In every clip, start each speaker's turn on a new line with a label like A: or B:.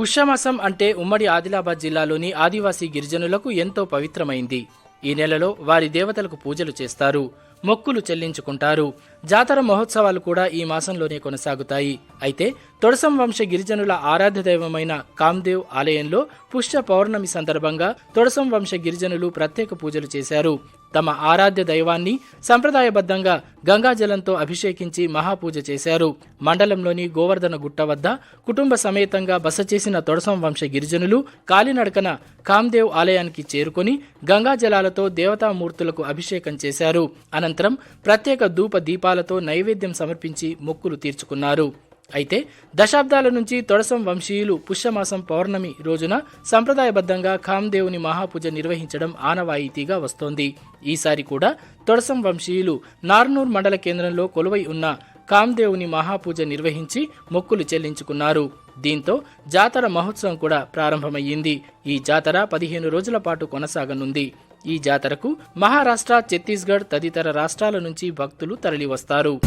A: పుష్యమాసం అంటే ఉమ్మడి ఆదిలాబాద్ జిల్లాలోని ఆదివాసీ గిరిజనులకు ఎంతో పవిత్రమైంది. ఈ నెలలో వారి దేవతలకు పూజలు చేస్తారు మొక్కులు చెల్లించుకుంటారు. జాతర మహోత్సవాలు కూడా ఈ మాసంలోనే కొనసాగుతాయి. అయితే తొడసం వంశ గిరిజనుల ఆరాధ్య దైవమైన కామ్దేవ్ ఆలయంలో పుష్య పౌర్ణమి సందర్భంగా తొడసం వంశ గిరిజనులు ప్రత్యేక పూజలు చేశారు. తమ ఆరాధ్య దైవాన్ని సంప్రదాయబద్ధంగా గంగాజలంతో అభిషేకించి మహాపూజ చేశారు. మండలంలోని గోవర్ధన గుట్ట వద్ద కుటుంబ సమేతంగా బస చేసిన తొడసం వంశ గిరిజనులు కాలినడకన కామ్దేవ్ ఆలయానికి చేరుకొని గంగాజలాలతో దేవతామూర్తులకు అభిషేకం చేశారు. అనంతరం ప్రత్యేక ధూప దీపాలతో నైవేద్యం సమర్పించి మొక్కులు తీర్చుకున్నారు. అయితే దశాబ్దాల నుంచి తొడసం వంశీయులు పుష్యమాసం పౌర్ణమి రోజున సంప్రదాయబద్ధంగా కామ్దేవుని మహాపూజ నిర్వహించడం ఆనవాయితీగా వస్తోంది. ఈసారి కూడా తొడసం వంశీయులు నార్నూర్ మండల కేంద్రంలో కొలువై ఉన్న కామ్దేవుని మహాపూజ నిర్వహించి మొక్కులు చెల్లించుకున్నారు. దీంతో జాతర మహోత్సవం కూడా ప్రారంభమయ్యింది. ఈ జాతర పదిహేను రోజుల పాటు కొనసాగనుంది. ఈ జాతరకు మహారాష్ట్ర ఛత్తీస్గఢ్ తదితర రాష్ట్రాల నుంచి భక్తులు తరలివస్తారు.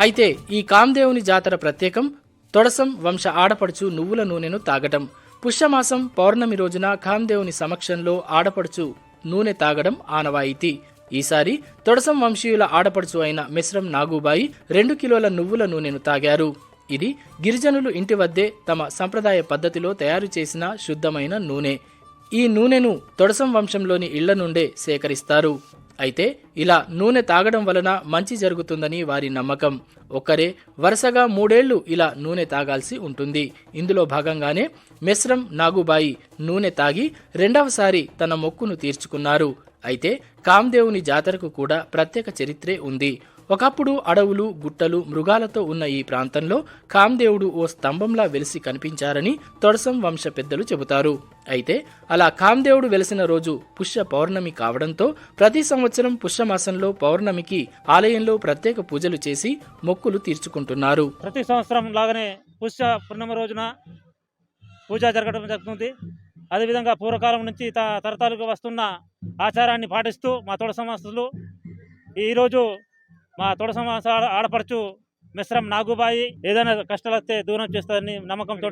A: అయితే ఈ కామ్దేవుని జాతర ప్రత్యేకం తొడసం వంశ ఆడపడుచు నువ్వుల నూనెను తాగటం. పుష్యమాసం పౌర్ణమి రోజున కామ్దేవుని సమక్షంలో ఆడపడుచు నూనె తాగడం ఆనవాయితీ. ఈసారి తొడసం వంశీయుల ఆడపడుచు అయిన మిశ్రం నాగుబాయి రెండు కిలోల నువ్వుల నూనెను తాగారు. ఇది గిరిజనులు ఇంటి వద్దే తమ సంప్రదాయ పద్ధతిలో తయారు చేసిన శుద్ధమైన నూనె. ఈ నూనెను తొడసం వంశంలోని ఇళ్ళ నుండే సేకరిస్తారు. అయితే ఇలా నూనె తాగడం వలన మంచి జరుగుతుందని వారి నమ్మకం. ఒక్కరే వరుసగా మూడేళ్ళు ఇలా నూనె తాగాల్సి ఉంటుంది. ఇందులో భాగంగానే మెస్రం నాగుబాయి నూనె తాగి రెండవసారి తన మొక్కును తీర్చుకున్నారు. అయితే కామ్దేవుని జాతరకు కూడా ప్రత్యేక చరిత్రే ఉంది. ఒకప్పుడు అడవులు గుట్టలు మృగాలతో ఉన్న ఈ ప్రాంతంలో కామ్దేవుడు ఓ స్తంభంలా వెలిసి కనిపించారని తొడసం వంశ పెద్దలు చెబుతారు. అయితే అలా కామ్దేవుడు వెలిసిన రోజు పుష్య పౌర్ణమి కావడంతో ప్రతి సంవత్సరం పుష్యమాసంలో పౌర్ణమికి ఆలయంలో ప్రత్యేక పూజలు చేసి మొక్కులు తీర్చుకుంటున్నారు.
B: ప్రతి సంవత్సరం లాగానే పుష్య పూర్ణిమ రోజున పూజ జరగడం జరుగుతుంది. అదేవిధంగా పూర్వకాలం నుంచి త తరతరాలుగా వస్తున్న ఆచారాన్ని పాటిస్తూ మా తోడ సంస్థలు ఈరోజు మా తోడ సంస్థ ఆడపడుచు మిశ్రం నాగుబాయి ఏదైనా కష్టాలు వస్తే దూరం చేస్తుందని నమ్మకంతో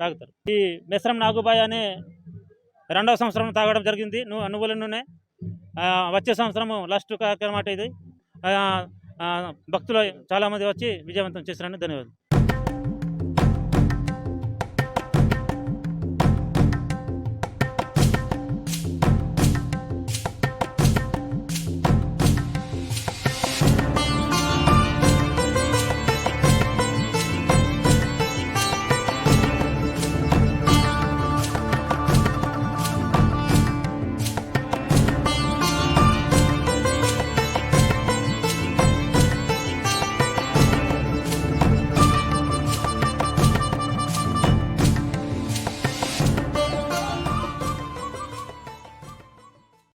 B: తాగుతారు. ఈ మిశ్రం నాగుబాయి అనే రెండవ సంవత్సరం తాగడం జరిగింది. నువ్వు నువ్వుల నూనె. వచ్చే సంవత్సరము లాస్ట్ కార్యక్రమం అంటే ఇది. భక్తులు చాలామంది వచ్చి విజయవంతం చేశారని ధన్యవాదాలు.